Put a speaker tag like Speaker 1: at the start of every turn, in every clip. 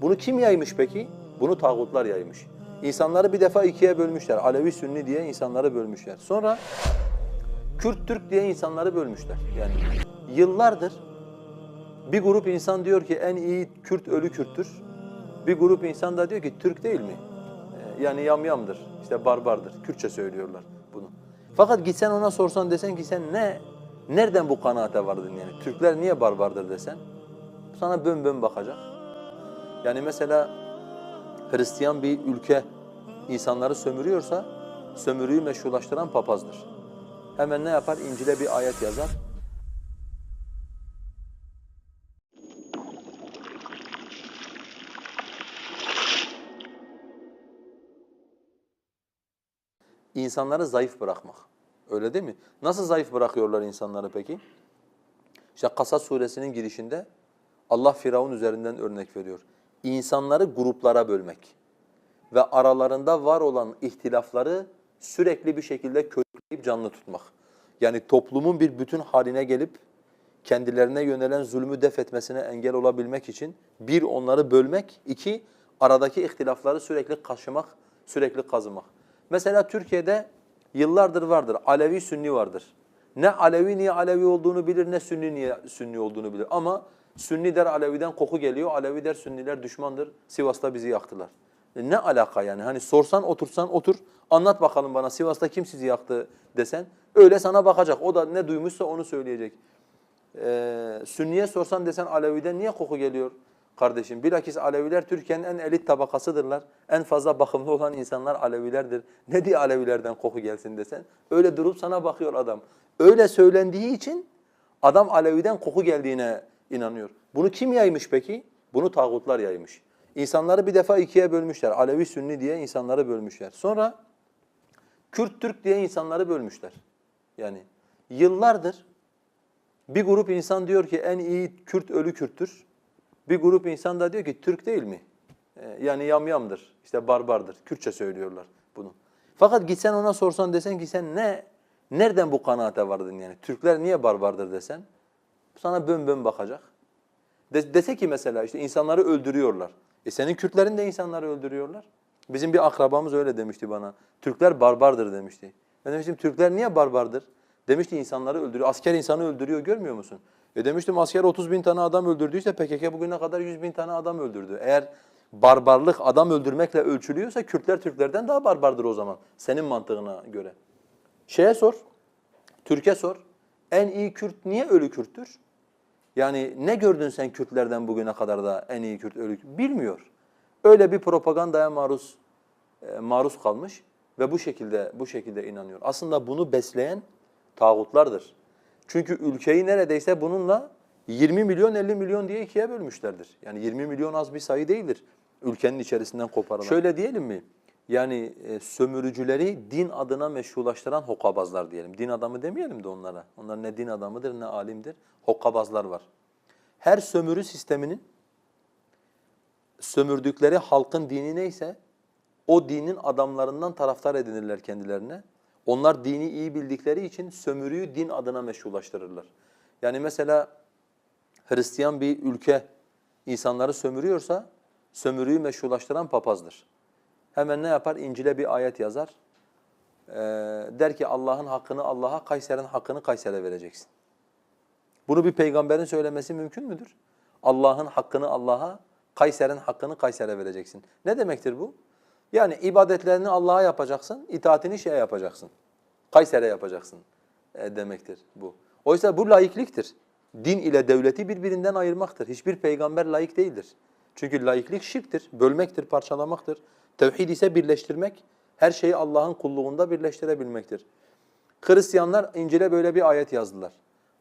Speaker 1: Bunu kim yaymış peki? Bunu tağutlar yaymış. İnsanları bir defa ikiye bölmüşler. Alevi Sünni diye insanları bölmüşler. Sonra Kürt Türk diye insanları bölmüşler. Yani yıllardır bir grup insan diyor ki en iyi Kürt ölü Kürttür. Bir grup insan da diyor ki Türk değil mi? Ee, Yani yamyamdır, işte barbardır. Kürtçe söylüyorlar bunu. Fakat gitsen ona sorsan desen ki sen ne, nereden bu kanaate vardın yani? Türkler niye barbardır desen, sana bön bön bakacak. Yani mesela Hristiyan bir ülke insanları sömürüyorsa, sömürüyü meşrulaştıran papazdır. Hemen ne yapar? İncil'e bir ayet yazar. İnsanları zayıf bırakmak. Öyle değil mi? Nasıl zayıf bırakıyorlar insanları peki? İşte Kasas suresinin girişinde Allah Firavun üzerinden örnek veriyor. İnsanları gruplara bölmek ve aralarında var olan ihtilafları sürekli bir şekilde körükleyip canlı tutmak. Yani toplumun bir bütün haline gelip kendilerine yönelen zulmü def etmesine engel olabilmek için bir onları bölmek, iki aradaki ihtilafları sürekli kaşımak, sürekli kazımak. Mesela Türkiye'de yıllardır vardır, Alevi Sünni vardır. Ne Alevi niye Alevi olduğunu bilir, ne Sünni niye Sünni olduğunu bilir. Ama Sünni der Alevi'den koku geliyor, Alevi der Sünniler düşmandır, Sivas'ta bizi yaktılar. E Ne alaka yani? Hani sorsan, otursan otur, anlat bakalım bana Sivas'ta kim sizi yaktı desen, öyle sana bakacak. O da ne duymuşsa onu söyleyecek. Ee, Sünniye sorsan desen Alevi'den niye koku geliyor kardeşim? Bilakis Aleviler Türkiye'nin en elit tabakasıdırlar. En fazla bakımlı olan insanlar Alevilerdir. Ne diye Alevilerden koku gelsin desen? Öyle durup sana bakıyor adam. Öyle söylendiği için adam Alevi'den koku geldiğine inanıyor. Bunu kim yaymış peki? Bunu tağutlar yaymış. İnsanları bir defa ikiye bölmüşler. Alevi Sünni diye insanları bölmüşler. Sonra Kürt Türk diye insanları bölmüşler. Yani yıllardır bir grup insan diyor ki en iyi Kürt ölü Kürttür. Bir grup insan da diyor ki Türk değil mi? Ee, Yani yamyamdır, işte barbardır. Kürtçe söylüyorlar bunu. Fakat gitsen ona sorsan desen ki sen ne, nereden bu kanaate vardın yani? Türkler niye barbardır desen, sana bön bön bakacak. De- dese ki mesela işte insanları öldürüyorlar. E senin Kürtlerin de insanları öldürüyorlar. Bizim bir akrabamız öyle demişti bana. Türkler barbardır demişti. Ben demiştim Türkler niye barbardır? Demişti insanları öldürüyor. Asker insanı öldürüyor görmüyor musun? E demiştim asker 30 bin tane adam öldürdüyse PKK bugüne kadar 100 bin tane adam öldürdü. Eğer barbarlık adam öldürmekle ölçülüyorsa Kürtler Türklerden daha barbardır o zaman. Senin mantığına göre. Şeye sor, Türkiye sor. En iyi Kürt niye ölü Kürttür? Yani ne gördün sen Kürtlerden bugüne kadar da en iyi Kürt ölü bilmiyor. Öyle bir propagandaya maruz e, maruz kalmış ve bu şekilde bu şekilde inanıyor. Aslında bunu besleyen tağutlardır. Çünkü ülkeyi neredeyse bununla 20 milyon 50 milyon diye ikiye bölmüşlerdir. Yani 20 milyon az bir sayı değildir ülkenin içerisinden koparılan. Şöyle diyelim mi? Yani e, sömürücüleri din adına meşrulaştıran hokkabazlar diyelim. Din adamı demeyelim de onlara. Onlar ne din adamıdır ne alimdir. Hokkabazlar var. Her sömürü sisteminin sömürdükleri halkın dini neyse o dinin adamlarından taraftar edinirler kendilerine. Onlar dini iyi bildikleri için sömürüyü din adına meşrulaştırırlar. Yani mesela Hristiyan bir ülke insanları sömürüyorsa sömürüyü meşrulaştıran papazdır. Hemen ne yapar? İncil'e bir ayet yazar. Ee, der ki Allah'ın hakkını Allah'a, Kayser'in hakkını Kayser'e vereceksin. Bunu bir peygamberin söylemesi mümkün müdür? Allah'ın hakkını Allah'a, Kayser'in hakkını Kayser'e vereceksin. Ne demektir bu? Yani ibadetlerini Allah'a yapacaksın, itaatini şeye yapacaksın. Kayser'e yapacaksın e, demektir bu. Oysa bu laikliktir. Din ile devleti birbirinden ayırmaktır. Hiçbir peygamber laik değildir. Çünkü laiklik şirktir, bölmektir, parçalamaktır. Tevhid ise birleştirmek, her şeyi Allah'ın kulluğunda birleştirebilmektir. Hristiyanlar İncil'e böyle bir ayet yazdılar.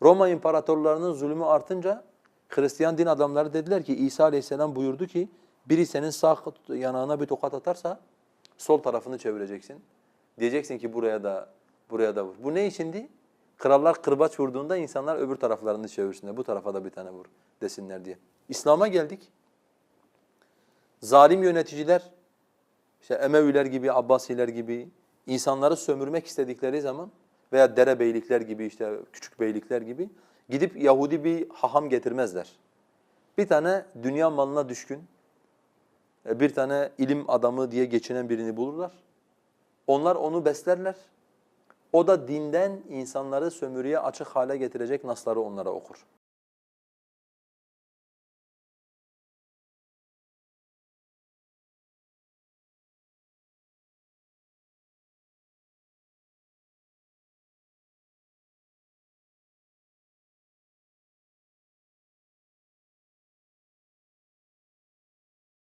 Speaker 1: Roma imparatorlarının zulmü artınca Hristiyan din adamları dediler ki İsa Aleyhisselam buyurdu ki biri senin sağ yanağına bir tokat atarsa sol tarafını çevireceksin. Diyeceksin ki buraya da buraya da vur. Bu ne içindi? Krallar kırbaç vurduğunda insanlar öbür taraflarını çevirsinler. Bu tarafa da bir tane vur desinler diye. İslam'a geldik. Zalim yöneticiler işte Emeviler gibi, Abbasiler gibi insanları sömürmek istedikleri zaman veya derebeylikler gibi işte küçük beylikler gibi gidip Yahudi bir haham getirmezler. Bir tane dünya malına düşkün, e, bir tane ilim adamı diye geçinen birini bulurlar. Onlar onu beslerler. O da dinden insanları sömürüye açık hale getirecek nasları onlara okur.